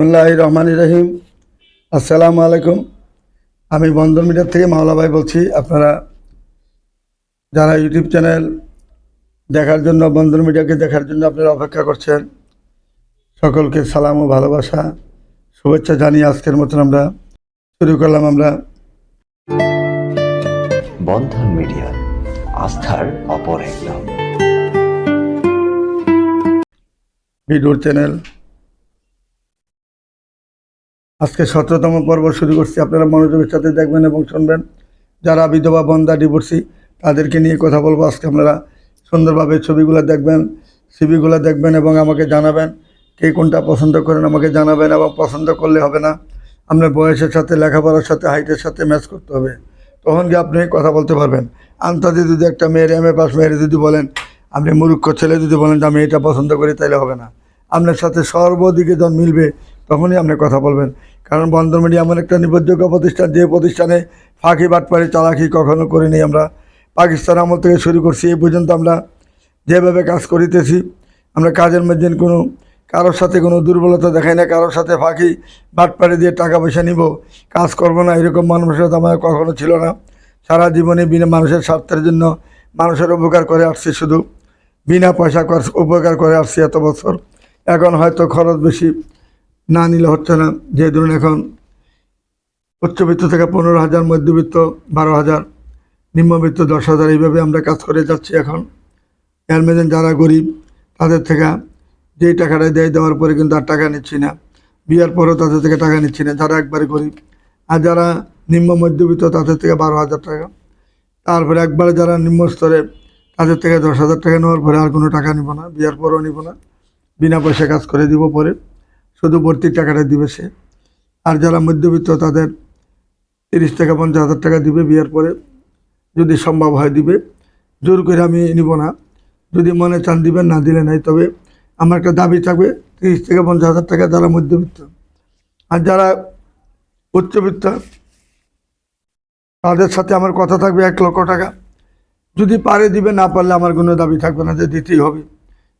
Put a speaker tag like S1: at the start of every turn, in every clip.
S1: বিসমুল্লাহ রহমান রহিম আসসালামু আলাইকুম আমি বন্ধন মিডিয়ার থেকে মাওলা ভাই বলছি আপনারা যারা ইউটিউব চ্যানেল দেখার জন্য বন্ধন মিডিয়াকে দেখার জন্য আপনারা অপেক্ষা করছেন সকলকে সালাম ও ভালোবাসা শুভেচ্ছা জানিয়ে আজকের মতন আমরা শুরু করলাম আমরা।
S2: বন্ধন মিডিয়া আস্থার অপর এক নাম।
S1: ভিডিওর চ্যানেল আজকে সতেরোতম পর্ব শুরু করছি। আপনারা মনোযোগের সাথে দেখবেন এবং শুনবেন। যারা বিধবা বন্ধা ডিভোর্সি তাদেরকে নিয়ে কথা বলব। আজকে আপনারা সুন্দরভাবে ছবিগুলো দেখবেন সিবিগুলো দেখবেন এবং আমাকে জানাবেন। কে কোনটা পছন্দ করেন আমাকে জানাবেন এবং পছন্দ করলে হবে না। আপনার বয়সের সাথে, লেখাপড়ার সাথে, হাইটের সাথে ম্যাচ করতে হবে। তখন গিয়ে আপনি কথা বলতে পারবেন। আন্তাজে যদি একটা মেয়ের এম এ পাস মেয়ের যদি বলেন, আপনি মূর্খ ছেলে যদি বলেন যে আমি এটা পছন্দ করি, তাইলে হবে না। আপনার সাথে সর্বদিকে যখন মিলবে তখনই আপনি কথা বলবেন। কারণ বন্ধন মিডিয়া এমন একটা নির্ভরযোগ্য প্রতিষ্ঠান, যে প্রতিষ্ঠানে ফাঁকি বাটপাড়ি চালাকি কখনো করিনি আমরা। পাকিস্তান আমল থেকে শুরু করছি, এই পর্যন্ত আমরা যেভাবে কাজ করিতেছি, আমরা কাজের মধ্যে কোনো, কারোর সাথে কোনো দুর্বলতা দেখাই না, কারোর সাথে ফাঁকি বাটপাড়ি দিয়ে টাকা পয়সা নিব, কাজ করব না, এরকম মানসিকতা আমার কখনো ছিল না। সারা জীবনে বিনা মানুষের স্বার্থের জন্য মানুষের উপকার করে আসছি শুধু। বিনা পয়সা কর- উপকার করে আসছি এত বছর। এখন হয়তো খরচ বেশি। না নিলে হচ্ছে না। যে ধরুন এখন উচ্চবিত্ত থেকে পনেরো হাজার, মধ্যবিত্ত বারো হাজার, নিম্নবিত্ত দশ হাজার, এইভাবে আমরা কাজ করে যাচ্ছি এখন। এর যারা গরিব, তাদের থেকে যেই টাকাটা দেয় দেওয়ার পরে কিন্তু আর টাকা নিচ্ছি না। বিয়ার পরেও তাদের থেকে টাকা নিচ্ছি না, যারা একবারে গরিব। আর যারা নিম্ন, মধ্যবিত্ত, তাদের থেকে বারো হাজার টাকা। তারপরে একবারে যারা নিম্ন স্তরে, তাদের থেকে দশ হাজার টাকা নেওয়ার পরে আর কোনো টাকা নিব না, বিয়ার পরেও নিব না। বিনা পয়সা কাজ করে দিব পরে। শুধু ভর্তি টাকাটা দিবে সে। আর যারা মধ্যবিত্ত, তাদের তিরিশ টাকা পঞ্চাশ হাজার টাকা দিবে বিয়ার পরে। যদি সম্ভব হয় দিবে। জোর করে আমি নিব না। যদি মনে চান দিবেন, না দিলে নাই। তবে আমার একটা দাবি থাকবে, তিরিশ থেকে পঞ্চাশ হাজার টাকা যারা মধ্যবিত্ত। আর যারা উচ্চবিত্ত, তাদের সাথে আমার কথা থাকবে এক লক্ষ টাকা। যদি পারে দিবে, না পারলে আমার কোনো দাবি থাকবে না যে দিতেই হবে।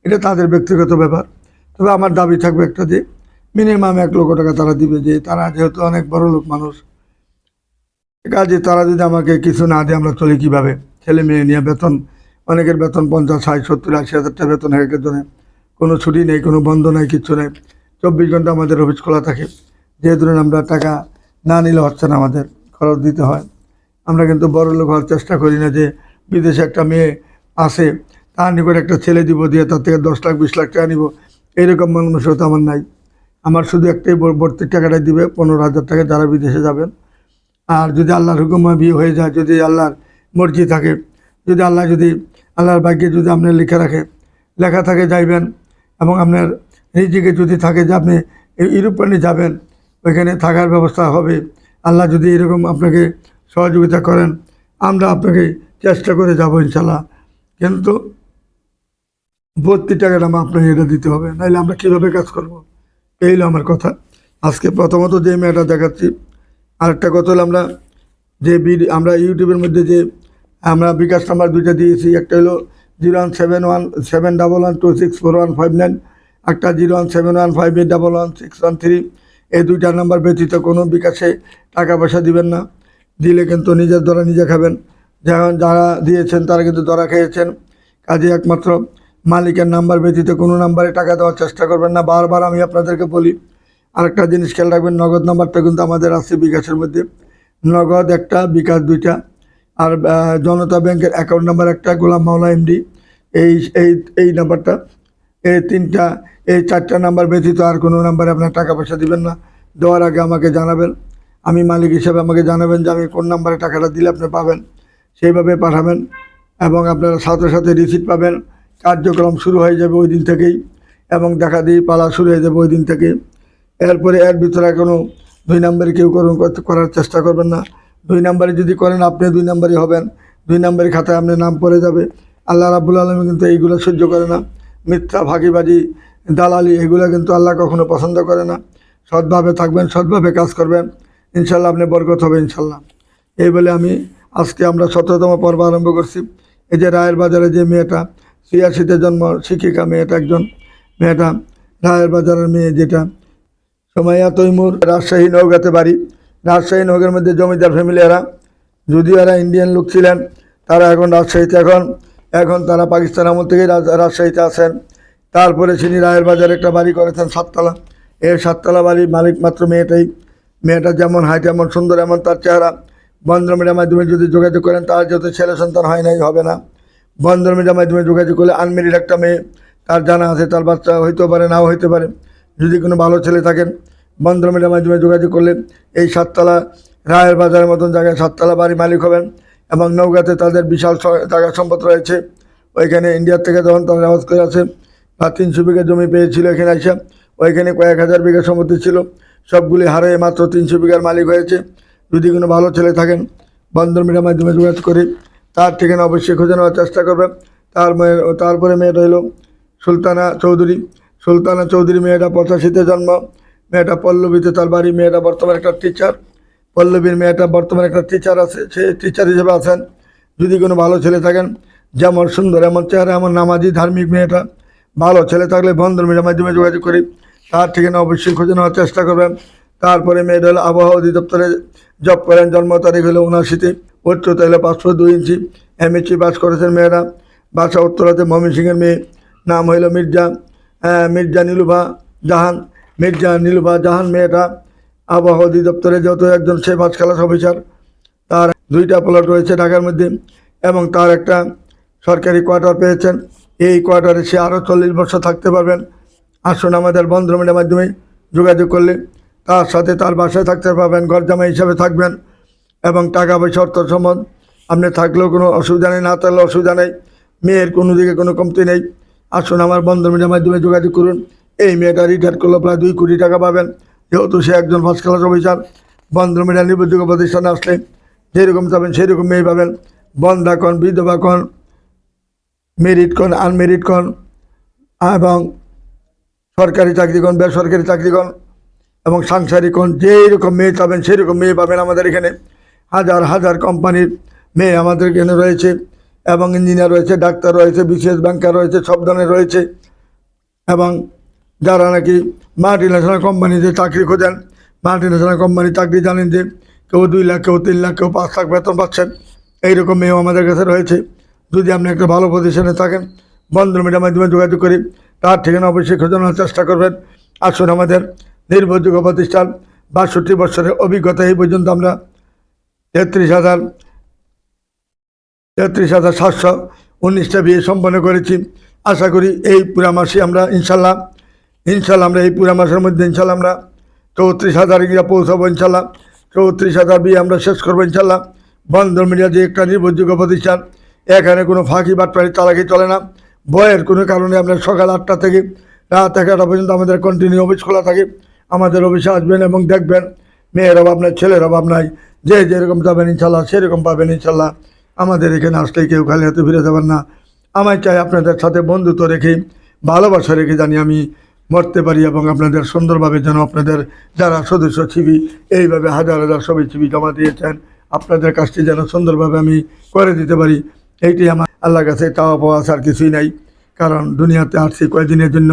S1: এটা তাদের ব্যক্তিগত ব্যাপার। তবে আমার দাবি থাকবে একটা যে মিনিমাম এক লক্ষ টাকা তারা দিবে যে তারা যেহেতু অনেক বড় লোক মানুষ। কাজে তারা যদি আমাকে কিছু না দেয়, আমরা চলি কীভাবে? ছেলে মেয়ে নিয়ে বেতন, অনেকের বেতন পঞ্চাশ, ষাট, সত্তর, আশি হাজার টাকা বেতন এক একজনের। কোনো ছুটি নেই, কোনো বন্ধ নেই, কিচ্ছু নেই। চব্বিশ ঘণ্টা আমাদের অফিস খোলা থাকে। যে ধরুন আমরা টাকা না নিলে হচ্ছে না আমাদের, খরচ দিতে হয়। আমরা কিন্তু বড় লোক হওয়ার চেষ্টা করি না যে বিদেশে একটা মেয়ে আসে, তার নিকট একটা ছেলে দিব, দিয়ে তার থেকে দশ লাখ, বিশ লাখ টাকা নিব। এইরকম মানসিকতা আমার নাই। আমার শুধু একটাই ব- ভর্তির টাকাটাই দিবে, পনেরো হাজার টাকা যারা বিদেশে যাবেন। আর যদি আল্লাহর হুকুমে বিয়ে হয়ে যায়, যদি আল্লাহর মর্জি থাকে, যদি আল্লাহ যদি আল্লাহর ভাগ্যে যদি আপনার লিখে রাখে, লেখা থাকে যাইবেন, এবং আপনার নিজেকে যদি থাকে যে আপনি ইউরোপানে যাবেন, ওইখানে থাকার ব্যবস্থা হবে। আল্লাহ যদি এরকম আপনাকে সহযোগিতা করেন, আমরা আপনাকে চেষ্টা করে যাব ইনশাল্লাহ কিন্তু ভর্তি টাকাটা আপনাকে এটা দিতে হবে, নাহলে আমরা কীভাবে কাজ করব? এই হলো আমার কথা। আজকে প্রথমত যে মেয়েটা দেখাচ্ছি, আরেকটা কথা হলো আমরা যে বিড আমরা ইউটিউবের মধ্যে যে আমরা বিকাশ নাম্বার দুইটা দিয়েছি, একটা হলো zero one seven one, seven double one two six four one five nine, একটা zero one seven one five eight double one six one three. এই দুইটা নাম্বার ব্যতীত কোনো বিকাশে টাকা পয়সা দিবেন না। দিলে কিন্তু নিজের দ্বারা নিজে খাবেন। যেমন যারা দিয়েছেন তারা কিন্তু ধরা খেয়েছেন। কাজে একমাত্র মালিকের নাম্বার ব্যতীত কোনো নাম্বারে টাকা দেওয়ার চেষ্টা করবেন না। বারবার আমি আপনাদেরকে বলি, আরেকটা জিনিস খেয়াল রাখবেন, নগদ নাম্বারটা কিন্তু আমাদের আছে বিকাশের মধ্যে। নগদ একটা, বিকাশ দুইটা। আর জনতা ব্যাংকের অ্যাকাউন্ট নাম্বার একটা, গোলাম মাওলা এমডি এই এই এই নাম্বারটা, এই তিনটা, এই চারটা নাম্বার ব্যতীত আর কোনো নাম্বারে আপনার টাকা পয়সা দিবেন না। দেওয়ার আগে আমাকে জানাবেন। আমি মালিক হিসাবে আমাকে জানাবেন যে আমি কোন নাম্বারে টাকাটা দিলে আপনি পাবেন। সেইভাবে পাঠাবেন এবং আপনারা সাথে সাথে রিসিপ্ট পাবেন। কার্যক্রম শুরু হয়ে যাবে ওই দিন থেকেই এবং দেখা দিয়ে পালা শুরু হয়ে যাবে ওই দিন থেকে। এরপরে এর ভিতরে কোনো দুই নম্বরে কেউ করুন করার চেষ্টা করবেন না। দুই নম্বরে যদি করেন, আপনি দুই নম্বরই হবেন। দুই নম্বরের খাতায় আপনার নাম পড়ে যাবে। আল্লাহ রাবুল আলমী কিন্তু এইগুলো সহ্য করে না। মিথ্যা ফাঁকিবাজি দালালি, এগুলো কিন্তু আল্লাহ কখনো পছন্দ করে না। সৎভাবে থাকবেন, সৎভাবে কাজ করবেন। ইনশাল্লাহ আপনি বরকত হবে ইনশাল্লাহ এই বলে আমি আজকে আমরা সতেরোতম পর্ব আরম্ভ করছি। এই যে রায়ের বাজারে যে মেয়েটা ছিয়াশিতে জন্ম, শিক্ষিকা মেয়েটা একজন মেয়েটা, রায়ের বাজারের মেয়ে যেটা। সোমাইয়া তৈমুর রাজশাহী নৌগাতে বাড়ি। রাজশাহী নৌকার মধ্যে জমিদার ফ্যামিলি এরা। যদিও এরা ইন্ডিয়ান লোক ছিলেন, তারা এখন রাজশাহীতে এখন এখন তারা পাকিস্তান আমল থেকেই রাজ- রাজশাহীতে আছেন। তারপরে তিনি রায়ের বাজারে একটা বাড়ি করেছেন, সাততলা। এই সাততলা বাড়ির মালিক মাত্র মেয়েটাই। মেয়েটা যেমন হাইট এমন সুন্দর, এমন তার চেহারা। বন্ধন মিডিয়ার মাধ্যমে যদি যোগাযোগ করেন, তার যত ছেলে সন্তান হয় নাই, হবে না। বন্ধন মিডিয়ার মাধ্যমে যোগাযোগ করলে আনমেরিড একটা মেয়ে, তার জানা আছে, তার বাচ্চা হইতেও পারে, নাও হইতে পারে। যদি কোনো ভালো ছেলে থাকেন বন্ধন মিডিয়ার মাধ্যমে যোগাযোগ করলে এই সাততলা রায়ের বাজারের মতন জায়গায় সাততলা বাড়ি মালিক হবেন এবং নৌকাতে তাদের বিশাল জায়গা সম্পদ রয়েছে। ওইখানে ইন্ডিয়ার থেকে যখন তারা আওয়াজ করে আছে বা তিনশো বিঘা জমি পেয়েছিল এখানে এসে। ওইখানে কয়েক হাজার বিঘা সম্পত্তি ছিল। সবগুলি হারে মাত্র তিনশো বিঘার মালিক হয়েছে। যদি কোনো ভালো ছেলে থাকেন বন্ধন মিডিয়ার মাধ্যমে যোগাযোগ করে তার ঠিকানা অবশ্যই খোঁজে নেওয়ার চেষ্টা করবেন তার মেয়ে তারপরে মেয়েটা হলো সুলতানা চৌধুরী। সুলতানা চৌধুরী মেয়েটা পঁচাশিতে জন্ম। মেয়েটা পল্লবীতে তার বাড়ি। মেয়েটা বর্তমানে একটা টিচার পল্লবীর মেয়েটা বর্তমানে একটা টিচার আছে, সে টিচার হিসেবে আছেন। যদি কোনো ভালো ছেলে থাকেন, যেমন সুন্দর, এমন চেহারা, এমন নামাজি, ধার্মিক মেয়েটা, ভালো ছেলে থাকলে বন্ধন মিডিয়ার মাধ্যমে যোগাযোগ করি। তার ঠিকানা অবশ্যই খুঁজে নেওয়ার চেষ্টা করবেন। তারপরে মেয়েটা হলো আবহাওয়া অধিদপ্তরে জব করেন। জন্ম তারিখ হলো উনআশিতে। উচ্চতা হলো পাঁচশো দুই ইঞ্চি এমএসসি পাস করেছেন মেয়েরা। বাসা উত্তরাতে ময়মনসিংহের মেয়ে, নাম হইল মির্জা মির্জা নীলুভা জাহান, মির্জা নীলুভা জাহান মেয়েটা আবহাওয়া অধিদপ্তরে যত একজন সে পাঁচ ক্লাস অফিসার, তার দুইটা প্লট রয়েছে ঢাকার মধ্যে এবং তার একটা সরকারি কোয়ার্টার পেয়েছেন। এই কোয়ার্টারে সে আরও চল্লিশ বছর থাকতে পারবেন। আসুন আমাদের বন্ধুমিনের মাধ্যমে যোগাযোগ করলে তার সাথে তার বাসায় থাকতে পারবেন ঘর জামাই হিসাবে থাকবেন। এবং টাকা পয়সা অর্থ সম্বন্ধ আপনি থাকলেও কোনো অসুবিধা নেই, না থাকলেও অসুবিধা নেই। মেয়ের কোনো দিকে কোনো কমতি নেই। আসুন আমার বন্ধুমিনের মাধ্যমে যোগাযোগ করুন। এই মেয়েটা রিটায়ার করল প্রায় দুই কোটি টাকা পাবেন। যেহেতু সে একজন first class officer Bandhan media নির্ভরযোগ্য প্রতিষ্ঠানে আসলে যেরকম চাবেন সেরকম মেয়ে পাবেন। বন্ধা কন, বিধবা কন মেরিট কন আনমেরিট কন, এবং সরকারি চাকরি কন, বেসরকারি চাকরি কন, এবং সাংসারিক কন, যেই রকম মেয়ে চাবেন সেই রকম মেয়ে পাবেন আমাদের এখানে। হাজার হাজার কোম্পানির মেয়ে আমাদের এখানে রয়েছে এবং ইঞ্জিনিয়ার রয়েছে, ডাক্তার রয়েছে, বিশেষ ব্যাংকার রয়েছে, সব ধরনের রয়েছে। এবং যারা নাকি মাল্টি ন্যাশনাল কোম্পানিতে চাকরি খোঁজেন মাল্টি ন্যাশনাল কোম্পানি চাকরি জানেন যে কেউ দুই লাখ, কেউ তিন লাখ, কেউ পাঁচ লাখ বেতন পাচ্ছেন। এইরকম মেয়েও আমাদের কাছে রয়েছে। যদি আপনি একটা ভালো পজিশনে থাকেন বন্ধন মিডিয়ার মাধ্যমে যোগাযোগ করি তার ঠিকানা অবশ্যই খোঁজানোর চেষ্টা করবেন। আসুন আমাদের নির্ভরযোগ্য প্রতিষ্ঠান, বাষট্টি বছরের অভিজ্ঞতা এই পর্যন্ত আমরা তেত্রিশ হাজার তেত্রিশ হাজার সাতশো উনিশটা বিয়ে সম্পন্ন করেছি। আশা করি এই পুরা মাসে আমরা ইনশাল্লাহ ইনশাল্লাহ আমরা এই পুরা মাসের মধ্যে ইনশাল্লাহ আমরা চৌত্রিশ হাজার গিয়ে পৌঁছাবো ইনশাল্লাহ। চৌত্রিশ হাজার বিয়ে আমরা শেষ করব ইনশাল্লাহ। বন্ধন মিডিয়া যে একটা নির্ভরযোগ্য প্রতিষ্ঠান, এখানে কোনো ফাঁকি বাটপাড়ি চালাকি চলে না। বয়ের কোনো কারণে আমরা সকাল আটটা থেকে রাত এগারোটা পর্যন্ত আমাদের কন্টিনিউ অফিস খোলা থাকে। আমাদের অফিসে আসবেন এবং দেখবেন, মেয়ের অভাব নাই, ছেলের অভাব নাই। যে যেরকম যাবেন ইনশাল্লাহ, সেরকম পাবেন ইনশাল্লাহ। আমাদের এখানে আসলে কেউ খালি হাতে ফিরে যাবেন না। আমায় চাই আপনাদের সাথে বন্ধুত্ব রেখে, ভালোবাসা রেখে জানি আমি মরতে পারি এবং আপনাদের সুন্দরভাবে যেন আপনাদের যারা সদস্য ছিবি এইভাবে হাজার হাজার সবাই ছিবি জমা দিয়েছেন, আপনাদের কাজটি যেন সুন্দরভাবে আমি করে দিতে পারি। এইটি আমার, আল্লাহর কাছে চাওয়া পাওয়া আর কিছুই নাই। কারণ দুনিয়াতে আসছি কয়েকদিনের জন্য?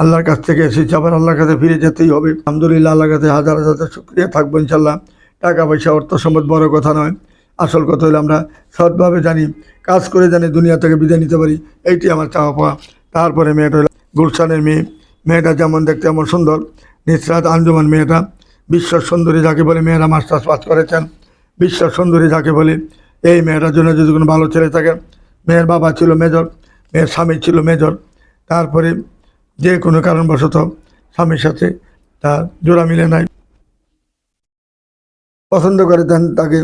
S1: আল্লাহর কাছ থেকে এসেছি, আবার আল্লাহর কাছে ফিরে যেতেই হবে। আলহামদুলিল্লাহ, আল্লাহর কাছে হাজার হাজার শুক্রিয়া থাকব ইনশাল্লাহ। টাকা পয়সা অর্থ সম্পদ বড় কথা নয়। আসল কথা হলো আমরা সৎভাবে জানি, কাজ করে জানি, দুনিয়া থেকে বিদায় নিতে পারি। এইটি আমার চাওয়া পাওয়া। তারপরে মেয়েটা হলো গুলশানের মেয়ে। মেয়েটা যেমন দেখতে এমন সুন্দর। নিসরাত আঞ্জুমান মেয়েটা। বিশ্ব সুন্দরী যাকে বলে মেয়েরা মাস্টার্স পাস করেছেন। বিশ্ব সুন্দরী যাকে বলে এই মেয়েটার জন্য যদি কোনো ভালো ছেলে থাকে, মেয়ের বাবা ছিল মেজর, মেয়ের স্বামী ছিল মেজর। তারপরে যে কোনো কারণবশত স্বামীর সাথে তার জোড়া মিলে নাই। পছন্দ করে দেন, তাকে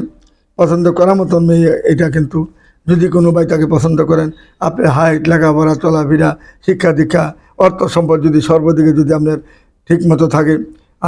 S1: পছন্দ করার মতন মেয়ে, এটা কিন্তু যদি কোনো ভাই তাকে পছন্দ করেন আপনার হাইট, লেখাপড়া, চলাফেরা, শিক্ষা দীক্ষা, অর্থ সম্পদ যদি সর্বদিকে যদি আপনার ঠিক মতো থাকে,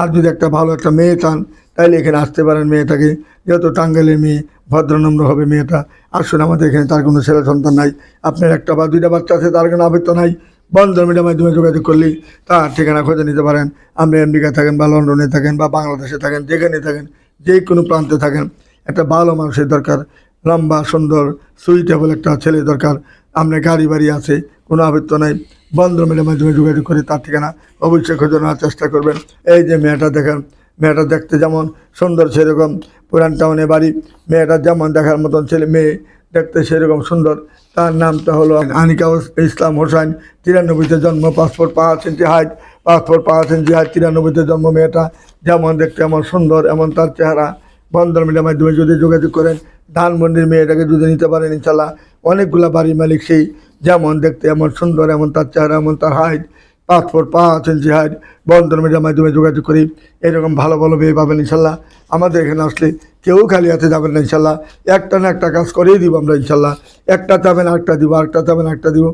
S1: আর যদি একটা ভালো একটা মেয়ে চান তাহলে এখানে আসতে পারেন মেয়েটাকে। যেহেতু টাঙ্গাইলের মেয়ে, ভদ্রনম্র হবে মেয়েটা, আসুন আমাদের এখানে, তার কোনো ছেলে সন্তান নাই। আপনার একটা বা দুইটা বাচ্চা আছে, তার কোনো আবৃত্ত নাই। বন্ধ মিডিয়ার মাধ্যমে যোগাযোগ করলেই তার ঠিকানা খুঁজে নিতে পারেন। আপনি আমেরিকা থাকেন বা লন্ডনে থাকেন বা বাংলাদেশে থাকেন যেখানে থাকেন যে কোনো প্রান্তে থাকেন। একটা ভালো মানুষের দরকার, লম্বা, সুন্দর সুইটেবল একটা ছেলে দরকার। আপনার গাড়ি বাড়ি আছে, কোনো আবৃত্ত নাই। বন্ধুমিলের মাধ্যমে যোগাযোগ করে তার ঠিকানা অবশ্যই খোঁজে নেওয়ার চেষ্টা করবেন। এই যে মেয়েটা দেখেন, মেয়েটা দেখতে যেমন সুন্দর সেরকম। পুরান টাউনে বাড়ি, মেয়েটা যেমন দেখার মতন ছেলে, মেয়ে দেখতে সেরকম সুন্দর। তার নামটা হলো আনিকা ইসলাম হোসেন তিরানব্বইতে জন্ম পাসপোর্ট পাঁচ ইঞ্চি হাইট পাসপোর্ট পাঁচ ইঞ্চি হাইট তিরানব্বইতে জন্ম মেয়েটা। যেমন দেখতে এমন সুন্দর, এমন তার চেহারা। বন্ধন মিডিয়ার মাধ্যমে যদি যোগাযোগ করেন, ধানমন্ডির মেয়েটাকে যদি নিতে পারেন, ইনশাল্লাহ। অনেকগুলা বাড়ির মালিক সেই। যেমন দেখতে এমন সুন্দর, এমন তার চেহারা, এমন তার হাইট পাসপোর্ট পাঁচ ইঞ্চি হাইট বন্ধন মিডিয়ার মাধ্যমে যোগাযোগ করি। এরকম ভালো ভালো মেয়ে পাবেন, ইনশাল্লাহ। আমাদের এখানে আসলে কেউ খালি হাতে যাবেন না, ইনশাল্লাহ। একটা না একটা কাজ করেই দিব আমরা, ইনশাল্লাহ। একটা চাবেন, আরেকটা দিব, আরেকটা চাবেন একটা দিব।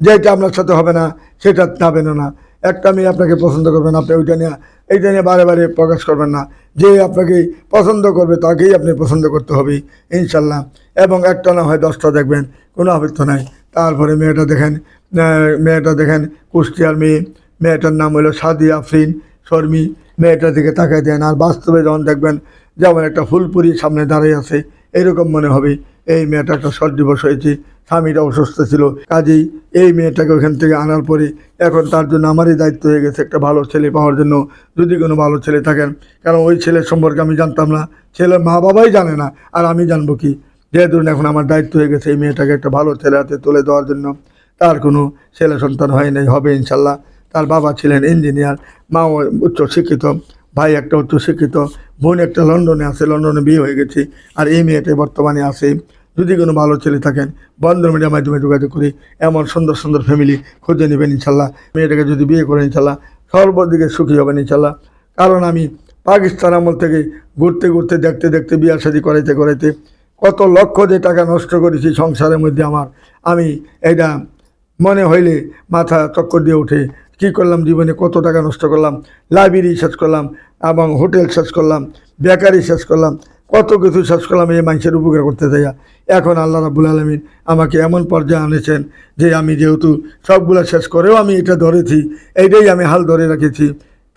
S1: যেটা আপনার সাথে হবে না, সেটা চাবেনও না। একটা মেয়ে আপনাকে পছন্দ করবেন আপনি ওইটা নিয়ে এইটা নিয়ে বারে বারে প্রকাশ করবেন না। যে আপনাকে পছন্দ করবে, তাকেই আপনি পছন্দ করতে হবে, ইনশাল্লাহ। এবং একটা না হয় দশটা দেখবেন, কোনো আবৃত্ত নাই। তারপরে মেয়েটা দেখেন মেয়েটা দেখেন, কুষ্টিয়ার মেয়ে। মেয়েটার নাম হলো সাদি আফরিন শর্মী। মেয়েটার দিকে তাকাই দেন, আর বাস্তবে যখন দেখবেন, যেমন একটা ফুলপুরি সামনে দাঁড়িয়ে আছে, এরকম মনে হবে, এই মেয়েটা একটা শর্ট দিবস হয়েছে স্বামীটা অসুস্থ ছিল, কাজেই এই মেয়েটাকে ওখান থেকে আনার পরে এখন তার জন্য আমারই দায়িত্ব হয়ে গেছে একটা ভালো ছেলে পাওয়ার জন্য। যদি কোনো ভালো ছেলে থাকেন, কারণ ওই ছেলের সম্পর্কে আমি জানতাম না, ছেলের মা বাবাই জানে না, আর আমি জানব কি? যেহেতু এখন আমার দায়িত্ব হয়ে গেছে এই মেয়েটাকে একটা ভালো ছেলে হাতে তুলে দেওয়ার জন্য। তার কোনো ছেলে সন্তান হয় নাই, হবে ইনশাল্লাহ। তার বাবা ছিলেন ইঞ্জিনিয়ার মা উচ্চ শিক্ষিত, ভাই একটা উচ্চ শিক্ষিত, বোন একটা লন্ডনে আছে, লন্ডনে বিয়ে হয়ে গেছে, আর এই মেয়েটা বর্তমানে আছে। যদি কোনো ভালো ছেলে থাকেন বন্ধন মিডিয়ার মাধ্যমে যোগাযোগ করে এমন সুন্দর সুন্দর ফ্যামিলি খুঁজে নেবেন ইনশাল্লাহ। মেয়েটাকে যদি বিয়ে করেন ইনশাল্লাহ, সর্বদিকে সুখী হবেন ইনশাল্লাহ। কারণ আমি পাকিস্তান আমল থেকে ঘুরতে ঘুরতে, দেখতে দেখতে, বিয়ার শাদি করাইতে করাইতে কত লক্ষ যে টাকা নষ্ট করেছি সংসারের মধ্যে আমার। আমি এটা মনে হইলে মাথা চক্কর দিয়ে ওঠে কী করলাম জীবনে, কত টাকা নষ্ট করলাম, লাইব্রেরি শেষ করলাম এবং হোটেল শেষ করলাম, বেকারি শেষ করলাম। কত কিছু শেষ করলাম, এই মানুষের উপকার করতে যাইয়া। এখন আল্লাহ রাবুল আলমিন আমাকে এমন পর্যায়ে আনেছেন যে আমি যেহেতু সবগুলো শেষ করেও আমি এটা ধরেছি, এইটাই আমি হাল ধরে রেখেছি,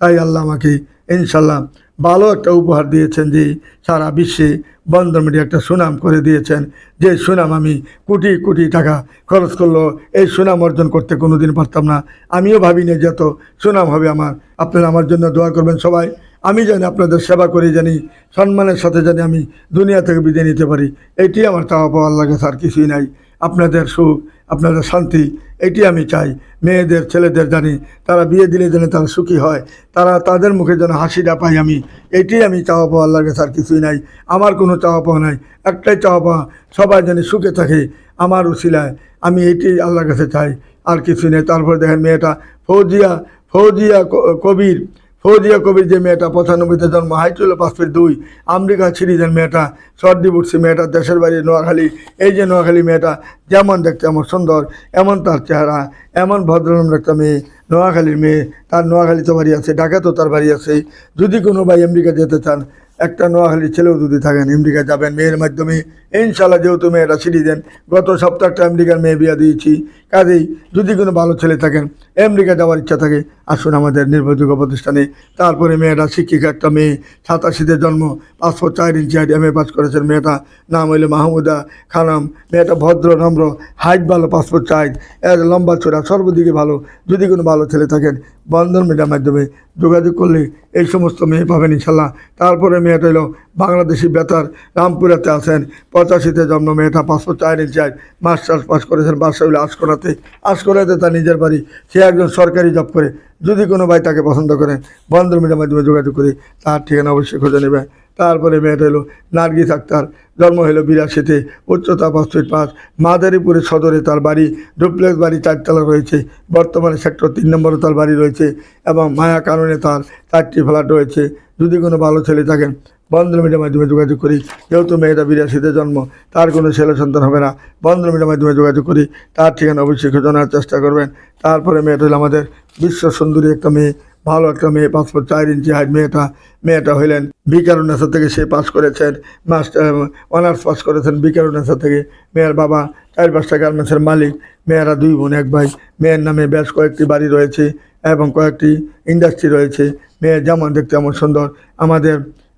S1: তাই আল্লাহ আমাকে ইনশাল্লাহ ভালো একটা উপহার দিয়েছেন যে সারা বিশ্বে বন্ধন মিডিয়া একটা সুনাম করে দিয়েছেন, যে সুনাম আমি কোটি কোটি টাকা খরচ করল এই সুনাম অর্জন করতে কোনো দিন পারতাম না। আমিও ভাবিনি যে এত সুনাম হবে আমার। আপনারা আমার জন্য দোয়া করবেন সবাই। আমি জানি আপনাদের সেবা করে, জানি সম্মানের সাথে জানি আমি দুনিয়া থেকে বিদায় নিতে পারি। এটি আমার চাওয়া পাওয়া আল্লাহ কাছে আর কিছুই নাই। আপনাদের সুখ, আপনাদের শান্তি, এটি আমি চাই। মেয়েদের, ছেলেদের জানি তারা বিয়ে দিলে যেন তারা সুখী হয়, তারা তাদের মুখে যেন হাসিটা পাই আমি। এটি আমি চাওয়া পাওয়া আল্লাহর কাছে আর কিছুই নাই। আমার কোনো চাওয়া পাওয়া নাই। একটাই চাওয়া পাওয়া, সবাই যেন সুখে থাকে আমার উশিলায় আমি এটি আল্লাহর কাছে চাই, আর কিছুই নেই। তারপরে দেখেন মেয়েটা, ফৌজিয়া ফৌজিয়া কবির ফৌজিয়া কবির যে মেয়েটা পঁচানব্বইতে জন্ম হাইচুলো পাঁচফিট দুই, আমেরিকা সিরিজের মেয়েটা সর্দি বুটসি মেয়েটা, দেশের বাড়ি নোয়াখালী। এই যে নোয়াখালী মেয়েটা, যেমন দেখতে আমার সুন্দর, এমন তার চেহারা, এমন ভদ্রনম্র একটা মেয়ে, নোয়াখালীর মেয়ে। তার নোয়াখালীতে বাড়ি আছে, ঢাকাতেও তার বাড়ি আছে। যদি কোনো ভাই আমেরিকা যেতে চান একটা নোয়াখালীর ছেলেও যদি থাকেন আমেরিকা যাবেন, মেয়ের মাধ্যমে ইনশাল্লাহ যেহেতু মেয়েরা সিঁড়ি দেন, গত সপ্তাহ একটা আমেরিকার মেয়ে বিয়া দিয়েছি। কাজেই যদি কোনো ভালো ছেলে থাকেন, আমেরিকা যাওয়ার ইচ্ছা থাকে, আসুন আমাদের নির্ভরযোগ্য প্রতিষ্ঠানে। তারপরে মেয়েটা শিক্ষিকা একটা মেয়ে, সাতাশিতে জন্ম পাসপোর্ট চার inch height M A pass করেছেন মেয়েটা। নাম হইলে মাহমুদা খানাম। মেয়েটা ভদ্র, নম্র, হাইট ভালো পাসপোর্ট চাইজ এর লম্বা চোরা সর্বদিকে ভালো। যদি কোনো ভালো ছেলে থাকেন বন্ধন মিডিয়ার মাধ্যমে যোগাযোগ করলে এই সমস্ত মেয়ে পাবেন ইনশাল্লাহ। তারপরে মেয়েটা হলো বাংলাদেশি বেতার, রামপুরাতে আছেন, পঁচাশিতে জন্ম, মেয়েটা পাঁচশো চার ইঞ্চ হাইট মাস্টার্স পাস করেছেন বাসা করাতে আশ করাতে তার নিজের বাড়ি, সে একজন সরকারি জব করে। যদি কোনো ভাই তাকে পছন্দ করেন বন্ধন মিডিয়ার মাধ্যমে যোগাযোগ করে, তার ঠিকানা অবশ্যই খুঁজে নেবেন তারপরে মেয়েটা হলো নার্গিস আক্তার, জন্ম হলো বিরাশিতে, উচ্চতা পাঁচ ফিট পাঁচ। মাদারীপুরের সদরে তার বাড়ি, ডুপ্লেক্স বাড়ি চারতলা রয়েছে। বর্তমানে সেক্টর তিন নম্বরে তার বাড়ি রয়েছে এবং মায়া কারণে তার চারটি ফ্ল্যাট রয়েছে। যদি কোনো ভালো ছেলে থাকেন, বন্ধন মিডিয়ার মাধ্যমে যোগাযোগ করি। যেহেতু মেয়েটা বিরাশিতে জন্ম, তার কোনো ছেলে সন্তান হবে না। বন্ধন মিডিয়ার মাধ্যমে যোগাযোগ করি। তার ঠিকানা অবশ্যই খোঁজানোর চেষ্টা করবেন। তারপরে মেয়েটা হলো আমাদের বিশ্ব সুন্দরী একটা মেয়ে। ভালো একটা মেয়ে পাসপোর্ট চার ইঞ্চি হাইট মেয়েটা মেয়েটা হইলেন বিকারুন্নেসা থেকে সে পাস করেছেন মাস্টার অনার্স পাস করেছেন বিকারুন্নেসা থেকে। মেয়ের বাবা চার পাঁচটা গার্মেন্টসের মালিক, মেয়েরা দুই বোন, এক ভাই। মেয়ের নামে বেশ কয়েকটি বাড়ি রয়েছে এবং কয়েকটি ইন্ডাস্ট্রি রয়েছে। মেয়ে যেমন দেখতে এমন সুন্দর। আমাদের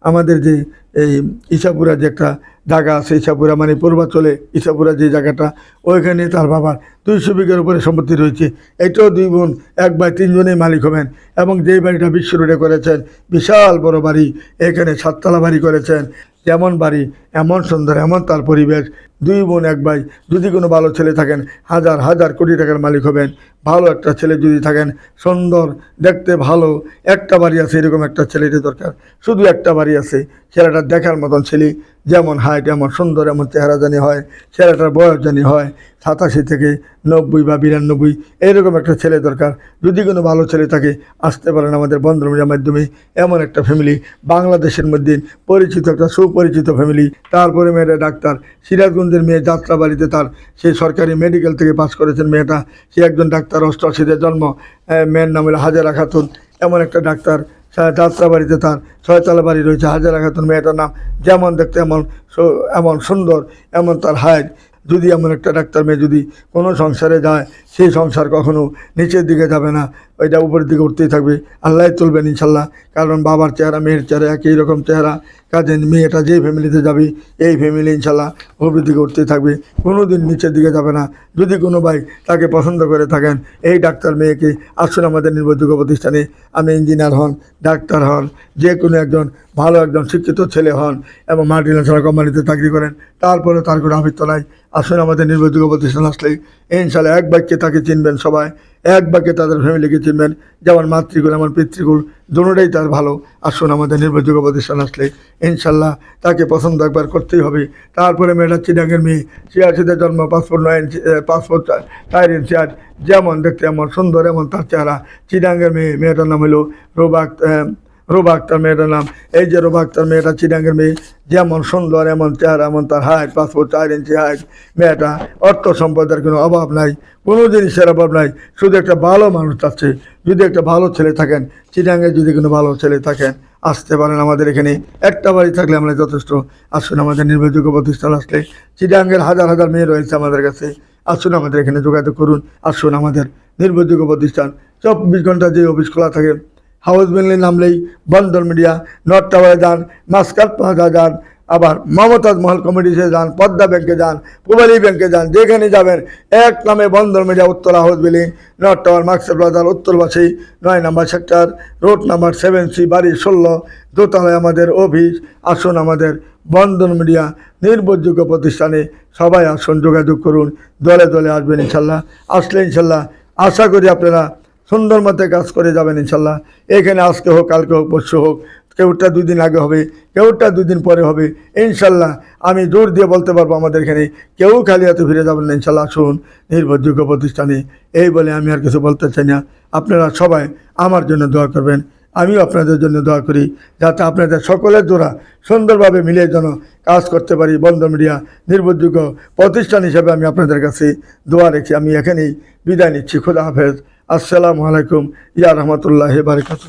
S1: আমাদের যে এই ইসাপুরা যে একটা জায়গা আছে ইসাপুরা মানে পূর্বাচলে ইসাপুরা যে জায়গাটা, ওইখানে তার বাবার দুইশো বিঘের উপরে সম্পত্তি রয়েছে। এটাও দুই বোন, এক ভাই, তিনজনেই মালিক হবেন এবং যেই বাড়িটা বিশ্ব রোডে করেছেন, বিশাল বড় বাড়ি, এখানে সাততলা বাড়ি করেছেন। যেমন বাড়ি, এমন সুন্দর, এমন তার পরিবেশ। দুই বোন, এক ভাই, যদি কোনো ভালো ছেলে থাকেন, হাজার হাজার কোটি টাকার মালিক হবেন। ভালো একটা ছেলে যদি থাকেন, সুন্দর, দেখতে ভালো, একটা বাড়ি আছে এরকম একটা ছেলেটি দরকার। শুধু একটা বাড়ি আছে, ছেলেটা দেখার মতন ছেলে। যেমন হাইট, এমন সুন্দর, এমন চেহারা জানি হয়, ছেলেটার বয়স জানি হয়, সাতাশি থেকে নব্বই বা বিরানব্বই এইরকম একটা ছেলে দরকার। যদি কোনো ভালো ছেলে থাকে, আসতে পারেন আমাদের বন্ধুমিডিয়ার মাধ্যমে, এমন একটা ফ্যামিলি বাংলাদেশের মধ্যে পরিচিত একটা সুপরিচিত ফ্যামিলি তারপরে মেয়েটা ডাক্তার, সিরাজগঞ্জের মেয়ে যাত্রাবাড়িতে তার, সে সরকারি মেডিকেল থেকে পাশ করেছেন মেয়েটা। সে একজন ডাক্তার, অষ্টআশিতে জন্ম মেয়ের নাম হলো হাজারা খাতুন, এমন একটা ডাক্তার। সা- যাত্রাবাড়িতে তার ছয়তলা বাড়ি রয়েছে, হাজারা খাতুন মেয়েটার নাম যেমন দেখতে এমন এমন সুন্দর, এমন তার হাইট। যদি এমন একটা ডাক্তার মেয়ে যদি কোনো সংসারে যায়, সেই সংসার কখনো নিচের দিকে যাবে না। ওইটা উপরের দিকে উঠতেই থাকবে। আল্লাহ তুলবেন ইনশাল্লাহ। কারণ বাবার চেহারা, মেয়ের চেহারা একই রকম চেহারা। কাজে মেয়েটা যেই ফ্যামিলিতে যাবে, এই ফ্যামিলি ইনশাল্লাহ উপরের দিকে উঠতেই থাকবে। কোনো দিন নিচের দিকে যাবে না। যদি কোনো ভাই তাকে পছন্দ করে থাকেন, এই ডাক্তার মেয়েকে আসুন আমাদের নির্ভরযোগ্য প্রতিষ্ঠানে। আপনি ইঞ্জিনিয়ার হন, ডাক্তার হন যে কোনো একজন ভালো একজন শিক্ষিত ছেলে হন এবং মাল্টিনেশনাল কোম্পানিতে চাকরি করেন, তারপরে তার কোনো আবৃত্ত নাই। আসুন আমাদের নির্ভরযোগ্য প্রতিষ্ঠান আসলে ইনশাল্লাহ এক বাক্যে তাকে চিনবেন সবাই। এক বাক্যে তাদের ফ্যামিলিকে চিনবেন। যেমন মাতৃকুল, এমন পিতৃকুল দোনোটাই তার ভালো। আসুন আমাদের নির্ভরযোগ্য প্রতিষ্ঠান আসলে ইনশাল্লাহ তাকে পছন্দ একবার করতেই হবে। তারপরে মেয়েটা চিনাগের মেয়ে চেয়ার সিয়াসিদের জন্ম পাসপোর্ট নয় পাসপোর্ট চার ইঞ্চি আর যেমন দেখতে এমন সুন্দর এমন তার চেহারা। চিনাঙ্গের মেয়ে, মেয়েটার নাম হলো রোবাক রোবা আক্তার মেয়েটার নাম। এই যে রোবা আক্তার মেয়েটা চিডাঙ্গের মেয়ে, যেমন সুন্দর, এমন চেহারা, এমন তার হাইট পাসপোর্ট চার ইঞ্চি হাইট মেয়েটা অর্থ সম্পদের কোনো অভাব নাই, কোনো জিনিসের অভাব নাই। শুধু একটা ভালো মানুষ চাচ্ছে যদি একটা ভালো ছেলে থাকেন চিডাঙ্গে যদি কোনো ভালো ছেলে থাকেন, আসতে পারেন আমাদের এখানে। একটা বাড়ি থাকলে আমরা যথেষ্ট। আসুন, আমাদের নির্ভরযোগ্য প্রতিষ্ঠান আসলে চিডাঙ্গের হাজার হাজার মেয়ে রয়েছে আমাদের কাছে। আসুন, আমাদের এখানে যোগাযোগ করুন। আসুন, আমাদের নির্ভরযোগ্য প্রতিষ্ঠান। চব্বিশ ঘণ্টা যে অফিস খোলা থাকে হাউস বিল্ডিং নামলেই বন্দর মিডিয়া, নর্থ টাওয়ারে যান মাস্কাট প্লাজা যান, আবার মমতাজ মহল কমিটিতে যান, পদ্মা ব্যাংকে যান, পুবালি ব্যাংকে যান, যেখানে যাবেন এক নামে বন্দর মিডিয়া, উত্তর house building north tower Muscat প্লাজার উত্তরবাসী নয় number sector, road number seven C, বাড়ি ষোলো, দোতলায় আমাদের অফিস, আসুন আমাদের বন্ধন মিডিয়া নির্ভরযোগ্য প্রতিষ্ঠানে সবাই আসুন, যোগাযোগ করুন, দলে দলে আসবেন ইনশাল্লাহ, আসলে ইনশাল্লাহ, আশা করি আপনারা সুন্দর মতে কাজ করে যাবেন ইনশাল্লাহ। এখানে আজকে হোক, কালকে হোক, পরশু হোক, কেউটা দুই দিন আগে হবে, কেউটা দুদিন পরে হবে, ইনশাল্লাহ আমি জোর দিয়ে বলতে পারব আমাদের এখানে, কেউ খালি হাতে ফিরে যাবেন না, ইনশাল্লাহ আসুন, নির্ভরযোগ্য প্রতিষ্ঠানে। এই বলে আমি আর কিছু বলতে চাই না। আপনারা সবাই আমার জন্য দোয়া করবেন, আমিও আপনাদের জন্য দোয়া করি, যাতে আপনাদের সকলের দ্বারা সুন্দরভাবে মিলে যেন কাজ করতে পারি। বন্ধ মিডিয়া, নির্ভরযোগ্য প্রতিষ্ঠান হিসেবে আমি আপনাদের কাছে দোয়া রেখে আমি এখানেই বিদায় নিচ্ছি। খুদা হাফেজ। আসসালামু আলাইকুম। ইয়া রহমতুল্লাহ বারকাত